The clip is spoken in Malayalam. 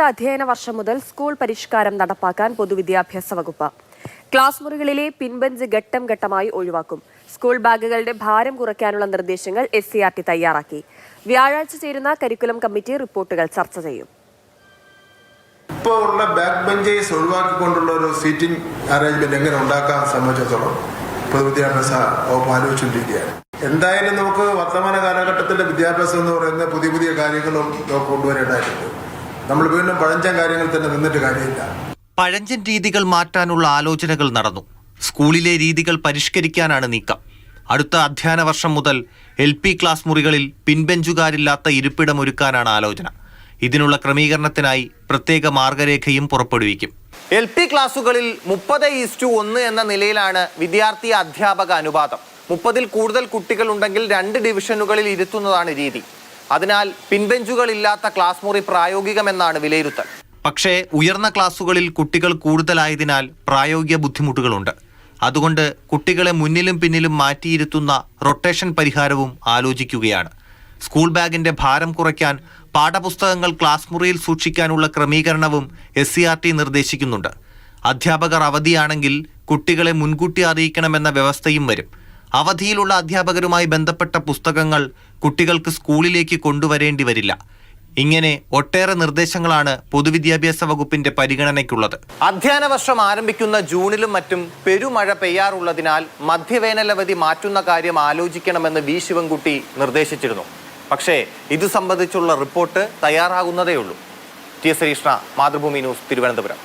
അടുത്ത അധ്യയന വർഷം മുതൽ സ്കൂൾ പരിഷ്കാരം നടപ്പാക്കാൻ പൊതുവിദ്യാഭ്യാസ വകുപ്പ്. ക്ലാസ് മുറികളിലെ പിൻബെഞ്ച് ഘട്ടം ഘട്ടമായി ഒഴിവാക്കും. സ്കൂൾ ബാഗുകളുടെ ഭാരം കുറയ്ക്കാനുള്ള നിർദ്ദേശങ്ങൾ എസ് സി ആർ ടി തയ്യാറാക്കി. വ്യാഴാഴ്ച ചേരുന്ന കരിക്കുലം കമ്മിറ്റി റിപ്പോർട്ടുകൾ ചർച്ച ചെയ്യും. ഇപ്പോൾ ഉള്ള ബാക്ക് ബെഞ്ചേഴ്സ് ഒഴിവാക്കിക്കൊണ്ടുള്ള ഒരു സീറ്റിംഗ് അറേഞ്ച്മെന്റ് എങ്ങനെ ഉണ്ടാക്കാൻ സംബന്ധിച്ചിടത്തോളം പൊതുവിദ്യാഭ്യാസ വകുപ്പ് ആലോചിച്ചുകൊണ്ടിരിക്കുകയാണ്. എന്തായാലും നമുക്ക് വർത്തമാന കാലഘട്ടത്തിലെ വിദ്യാഭ്യാസം എന്ന് പറയുന്ന പുതിയ പുതിയ കാര്യങ്ങളും ഒക്കെ കൊണ്ടുവരേണ്ടതായിട്ടുണ്ട്. നമ്മൾ വീണ്ടും പഴഞ്ചൻ കാര്യങ്ങൾ തന്നെ നിന്നിട്ട് കാര്യമില്ല. പഴഞ്ചൻ രീതികൾ മാറ്റാനുള്ള ആലോചനകൾ നടന്നു. സ്കൂളിലെ രീതികൾ പരിഷ്കരിക്കാനാണ് നീക്കം. അടുത്ത അധ്യയന വർഷം മുതൽ എൽ പി ക്ലാസ് മുറികളിൽ പിൻബെഞ്ചുകാരില്ലാത്ത ഇരിപ്പിടം ഒരുക്കാനാണ് ആലോചന. ഇതിനുള്ള ക്രമീകരണത്തിനായി പ്രത്യേക മാർഗരേഖയും പുറപ്പെടുവിക്കും. എൽ പി ക്ലാസുകളിൽ മുപ്പത് ഈസ്റ്റു ഒന്ന് എന്ന നിലയിലാണ് വിദ്യാർത്ഥി അധ്യാപക അനുപാതം. മുപ്പതിൽ കൂടുതൽ കുട്ടികൾ ഉണ്ടെങ്കിൽ രണ്ട് ഡിവിഷനുകളിൽ ഇരുത്തുന്നതാണ് രീതി. അതിനാൽ പിൻബെഞ്ചുകളില്ലാത്ത ക്ലാസ് മുറി പ്രായോഗികമെന്നാണ് വിലയിരുത്തൽ. പക്ഷേ ഉയർന്ന ക്ലാസുകളിൽ കുട്ടികൾ കൂടുതലായതിനാൽ പ്രായോഗിക ബുദ്ധിമുട്ടുകളുണ്ട്. അതുകൊണ്ട് കുട്ടികളെ മുന്നിലും പിന്നിലും മാറ്റിയിരുത്തുന്ന റൊട്ടേഷൻ പരിഹാരവും ആലോചിക്കുകയാണ്. സ്കൂൾ ബാഗിന്റെ ഭാരം കുറയ്ക്കാൻ പാഠപുസ്തകങ്ങൾ ക്ലാസ് മുറിയിൽ സൂക്ഷിക്കാനുള്ള ക്രമീകരണവും എസ് സി ആർ ടി നിർദ്ദേശിക്കുന്നുണ്ട്. അധ്യാപകർ അവധിയാണെങ്കിൽ കുട്ടികളെ മുൻകൂട്ടി അറിയിക്കണമെന്ന വ്യവസ്ഥയും വരും. അവധിയിലുള്ള അധ്യാപകരുമായി ബന്ധപ്പെട്ട പുസ്തകങ്ങൾ കുട്ടികൾക്ക് സ്കൂളിലേക്ക് കൊണ്ടുവരേണ്ടി വരില്ല. ഇങ്ങനെ ഒട്ടേറെ നിർദ്ദേശങ്ങളാണ് പൊതുവിദ്യാഭ്യാസ വകുപ്പിന്റെ പരിഗണനയ്ക്കുള്ളത്. അധ്യയന വർഷം ആരംഭിക്കുന്ന ജൂണിലും മറ്റും പെരുമഴ പെയ്യാറുള്ളതിനാൽ മധ്യവേനലവധി മാറ്റുന്ന കാര്യം ആലോചിക്കണമെന്ന് വി. ശിവൻകുട്ടി നിർദ്ദേശിച്ചിരുന്നു. പക്ഷേ ഇത് സംബന്ധിച്ചുള്ള report തയ്യാറാകുന്നതേയുള്ളൂ. T. S. Harishna Mathrubhumi news Thiruvananthapuram.